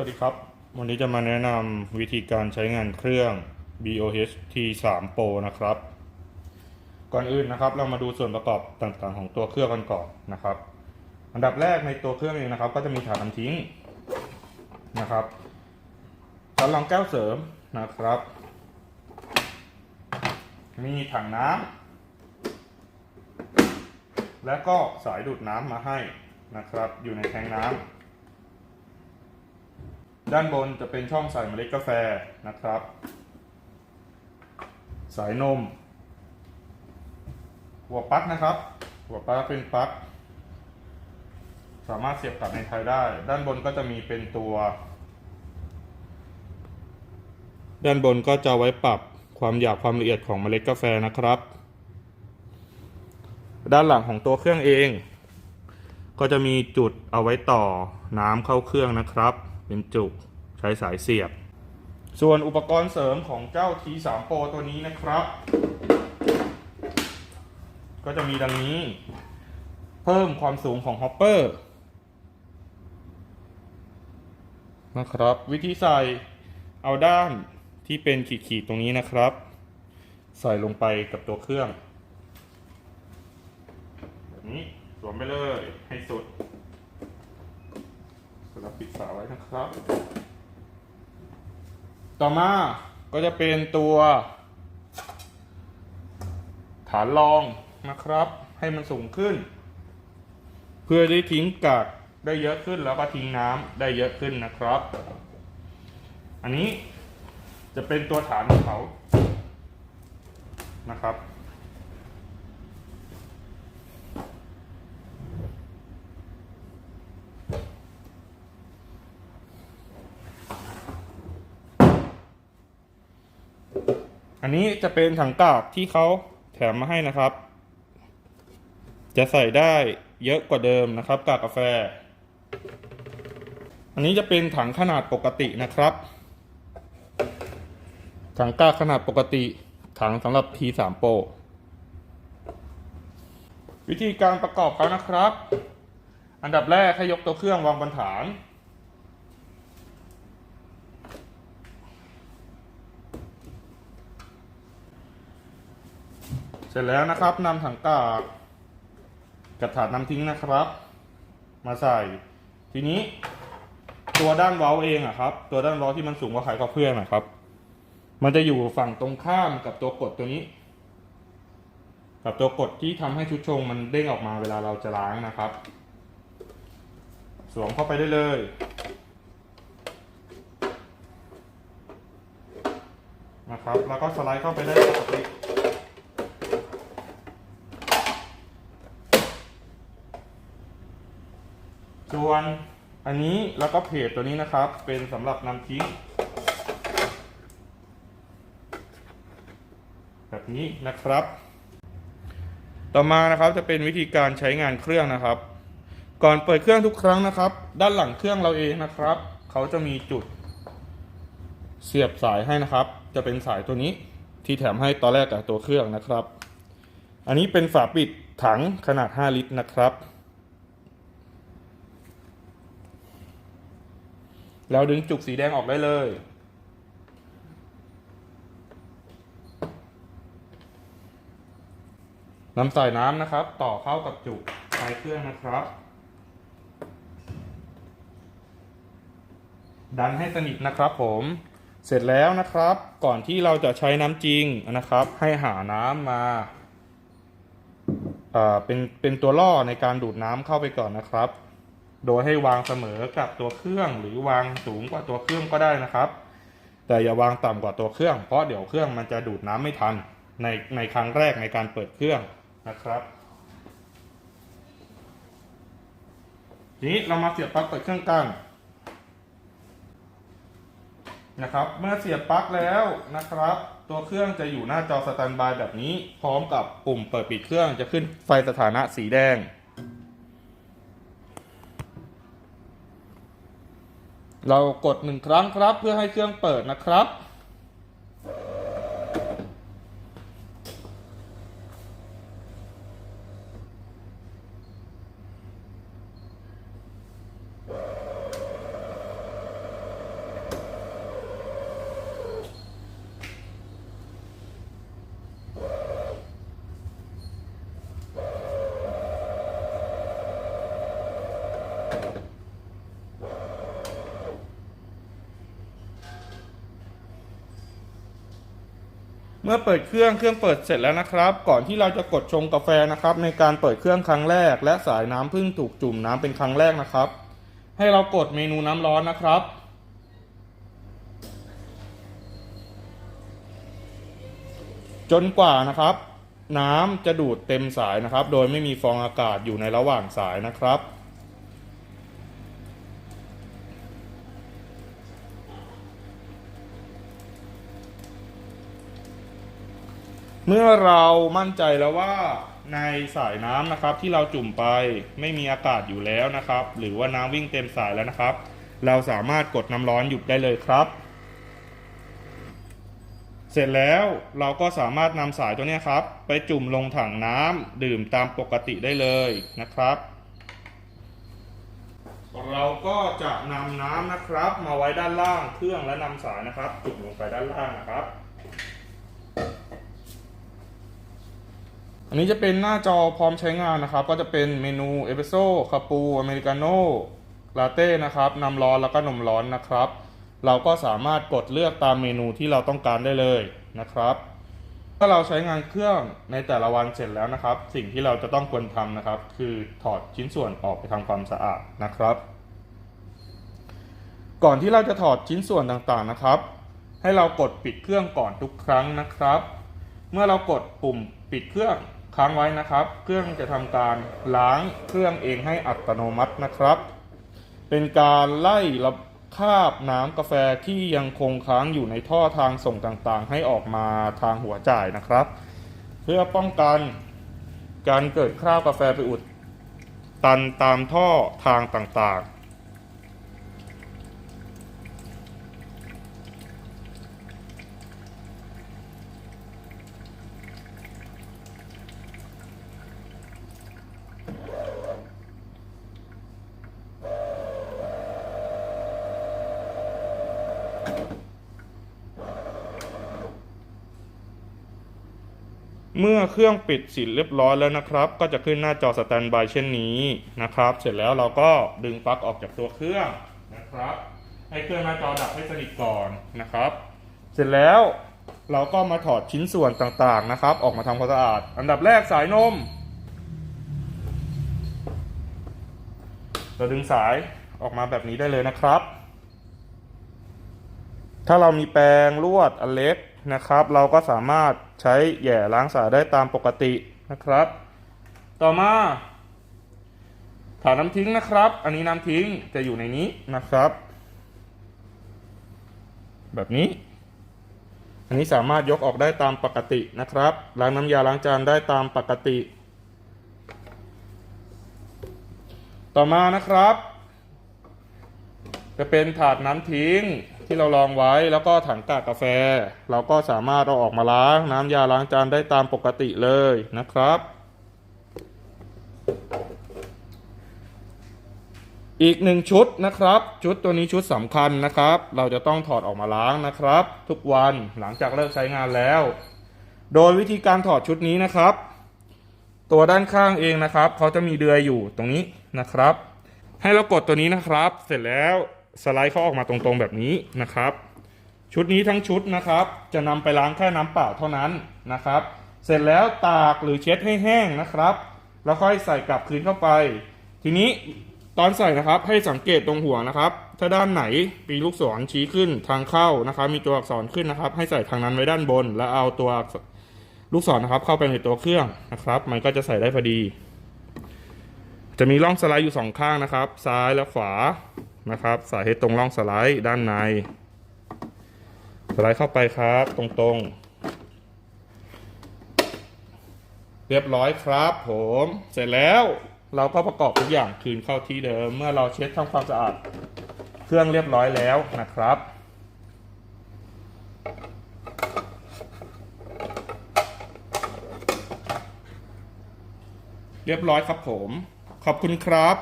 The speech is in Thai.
วัสดีครับ วันนี้จะมาแนะนำวิธีการใช้งานเครื่อง BOH T3 Pro นะครับ ก่อนอื่นนะครับ เรามาดูส่วนประกอบต่างๆ ของตัวเครื่องกันก่อนนะครับ อันดับแรกในตัวเครื่องเองนะครับ ก็จะมีฐานน้ำทิ้งนะครับชั้นรองแก้วเสริมนะครับ มีถังน้ำและก็สายดูดน้ำมาให้นะครับ อยู่ในแทงน้ำ ด้านบนจะเป็นช่องใส่เมล็ดกาแฟนะครับ สายนม หัวปลั๊กนะครับ หัวปลั๊กเป็นปลั๊กสามารถเสียบกลับในไทยได้ ด้านบนก็จะมีเป็นตัว ด้านบนก็จะไว้ปรับความหยาบความละเอียดของเมล็ดกาแฟนะครับ ด้านหลังของตัวเครื่องเอง ก็จะมีจุดเอาไว้ต่อน้ำเข้าเครื่องนะครับ เป็นจุก ใช้สายเสียบ ส่วนอุปกรณ์เสริมของเจ้า T3 Pro ตัวนี้นะครับ ก็จะมีดังนี้ เพิ่มความสูงของฮอปเปอร์นะครับ วิธีใส่เอาด้านที่เป็นขีดๆตรงนี้นะครับ ใส่ลงไปกับตัวเครื่องแบบนี้สวมไปเลยให้สุดแล้วปิดฝาไว้นะครับ ต่อมาก็จะเป็นตัว ฐานรองนะครับ ให้มันสูงขึ้น เพื่อได้ทิ้งกากได้เยอะขึ้นแล้วก็ทิ้งน้ำได้เยอะขึ้นนะครับ อันนี้จะเป็นตัวฐานของเขานะครับ อันนี้จะเป็นถังกากที่เขาแถมมาให้นะครับ จะใส่ได้เยอะกว่าเดิมนะครับ กากกาแฟ อันนี้จะเป็นถังขนาดปกตินะครับ ถังกากขนาดปกติ ถังสำหรับ T3 Pro วิธีการประกอบเขานะครับ อันดับแรกให้ยกตัวเครื่องวางบนฐาน เสร็จแล้วนะครับนำถังกากกับถาดน้ำทิ้งนะครับ มาใส่ ทีนี้ ตัวด้านเว้าเองอะครับ ตัวด้านเว้าที่มันสูงกว่าไขกับเพื่อนนะครับ มันจะอยู่ฝั่งตรงข้ามกับตัวกดตัวนี้ กับตัวกดที่ทำให้ชุดชงมันเด้งออกมาเวลาเราจะล้างนะครับ สวมเข้าไปได้เลยนะครับ แล้วก็สไลด์เข้าไปได้ปกติ ส่วนอันนี้แล้วก็เพจตัวนี้นะครับ เป็นสำหรับนำทิ้งแบบนี้นะครับ ต่อมานะครับจะเป็นวิธีการใช้งานเครื่องนะครับ ก่อนเปิดเครื่องทุกครั้งนะครับ ด้านหลังเครื่องเราเองนะครับ เขาจะมีจุด เสียบสายให้นะครับ จะเป็นสายตัวนี้ที่แถมให้ตอนแรกกับตัวเครื่องนะครับ อันนี้เป็นฝาปิดถังขนาด 5 ลิตรนะครับ แล้วดึงจุกสีแดงออกได้เลย นำสายน้ำนะครับ ต่อเข้ากับจุกท้ายเครื่องนะครับ ดันให้สนิทนะครับผมเสร็จแล้วนะครับก่อนที่เราจะใช้น้ำจริงนะครับ ให้หาน้ำมาอ่าเป็นเป็นตัวล่อในการดูดน้ำเข้าไปก่อนนะครับ โดยให้วางเสมอกับตัวเครื่อง หรือวางสูงกว่าตัวเครื่องก็ได้นะครับ แต่อย่าวางต่ำกว่าตัวเครื่อง เพราะเดี๋ยวเครื่องมันจะดูดน้ำไม่ทันในในครั้งแรกในการเปิดเครื่องนะครับทีนี้เรามาเสียบปลั๊กเปิดเครื่องกันนะครับ เมื่อเสียบปลั๊กแล้วนะครับ ตัวเครื่องจะอยู่หน้าจอสแตนบายแบบนี้ พร้อมกับปุ่มเปิดปิดเครื่องจะขึ้นไฟสถานะสีแดง เรากดหนึ่งครั้งครับ เพื่อให้เครื่องเปิดนะครับ เมื่อเปิดเครื่องเครื่องเปิดเสร็จแล้วนะครับ ก่อนที่เราจะกดชงกาแฟนะครับ ในการเปิดเครื่องครั้งแรก และสายน้ำเพิ่งถูกจุ่มน้ำเป็นครั้งแรกนะครับ ให้เรากดเมนูน้ำร้อนนะครับ จนกว่านะครับ น้ำจะดูดเต็มสายนะครับ โดยไม่มีฟองอากาศอยู่ในระหว่างสายนะครับ เมื่อเรามั่นใจแล้วว่าในสายน้ำนะครับที่เราจุ่มไปไม่มีอากาศอยู่แล้วนะครับ หรือว่าน้ำวิ่งเต็มสายแล้วนะครับ เราสามารถกดน้ำร้อนหยุดได้เลยครับ เสร็จแล้วเราก็สามารถนำสายตัวนี้ครับ ไปจุ่มลงถังน้ำดื่มตามปกติได้เลยนะครับ เราก็จะนำน้ำนะครับ มาไว้ด้านล่างเครื่องและนำสายนะครับ จุ่มลงไปด้านล่างนะครับ อันนี้จะเป็นหน้าจอพร้อมใช้งานนะครับ ก็จะเป็นเมนูเอสเปรสโซ่คาปูอเมริกาโน่ลาเต้นะครับน้ำร้อนแล้วก็นมร้อนนะครับ เราก็สามารถกดเลือกตามเมนูที่เราต้องการได้เลยนะครับถ้าเราใช้งานเครื่องในแต่ละวันเสร็จแล้วนะครับ สิ่งที่เราจะต้องควรทำนะครับ คือถอดชิ้นส่วนออกไปทำความสะอาดนะครับ ก่อนที่เราจะถอดชิ้นส่วนต่างๆนะครับ ให้เรากดปิดเครื่องก่อนทุกครั้งนะครับ เมื่อเรากดปุ่มปิดเครื่อง ค้างไว้นะครับ เครื่องจะทำการล้างเครื่องเองให้อัตโนมัตินะครับ เป็นการไล่ระคาบน้ำกาแฟที่ยังคงค้างอยู่ในท่อทางส่งต่างๆ ให้ออกมาทางหัวจ่ายนะครับ เพื่อป้องกันการเกิดคราบกาแฟไปอุดตันตามท่อทางต่างๆ เมื่อเครื่องปิดสิเรียบร้อยแล้วนะครับ ก็จะขึ้นหน้าจอสแตนบายเช่นนี้นะครับ เสร็จแล้วเราก็ดึงปลั๊กออกจากตัวเครื่องนะครับ ให้เครื่องหน้าจอดับให้สนิทก่อนนะครับ เสร็จแล้วเราก็มาถอดชิ้นส่วนต่างๆนะครับ ออกมาทำความสะอาด อันดับแรกสายนม เราดึงสายออกมาแบบนี้ได้เลยนะครับ ถ้าเรามีแปรงลวดอันเล็ก นะครับ เราก็สามารถใช้แย่ล้างสาได้ตามปกตินะครับ ต่อมาถาน้ำทิ้งนะครับ อันนี้น้ำทิ้งจะอยู่ในนี้นะครับ แบบนี้ อันนี้สามารถยกออกได้ตามปกตินะครับ ล้างน้ำยาล้างจานได้ตามปกติ ต่อมานะครับ จะเป็นถาดน้ำทิ้ง ที่เราลองไว้แล้วก็ถังกากกาแฟ เราก็สามารถเอาออกมาล้างน้ำยาล้างจานได้ตามปกติเลยนะครับ อีกหนึ่งชุดนะครับ ชุดตัวนี้ชุดสำคัญนะครับ เราจะต้องถอดออกมาล้างนะครับ ทุกวันหลังจากเลิกใช้งานแล้ว โดยวิธีการถอดชุดนี้นะครับ ตัวด้านข้างเองนะครับเขาจะมีเดือยอยู่ตรงนี้นะครับ ให้เรากดตัวนี้นะครับ เสร็จแล้ว สไลด์เขาออกมาตรงๆแบบนี้นะครับ ชุดนี้ทั้งชุดนะครับ จะนำไปล้างแค่น้ำเปล่าเท่านั้นนะครับ เสร็จแล้วตากหรือเช็ดให้แห้งนะครับ แล้วค่อยใส่กลับคืนเข้าไป ทีนี้ตอนใส่นะครับให้สังเกตตรงหัวนะครับ ถ้าด้านไหนมีลูกศรชี้ขึ้นทางเข้านะครับ มีตัวอักษรขึ้นนะครับ ให้ใส่ทางนั้นไว้ด้านบน แล้วเอาตัวลูกศรนะครับ เข้าไปในตัวเครื่องนะครับ มันก็จะใส่ได้พอดี จะมีร่องสไลด์อยู่สองข้างนะครับ ซ้ายและขวา นะครับใส่ให้ตรงร่องสไลด์ด้านใน สไลด์เข้าไปครับตรงๆ เรียบร้อยครับผมเสร็จแล้วเราก็ประกอบทุกอย่างคืนเข้าที่เดิม เมื่อเราเช็ดทำความสะอาดเครื่องเรียบร้อยแล้วนะครับ เรียบร้อยครับผม ขอบคุณครับ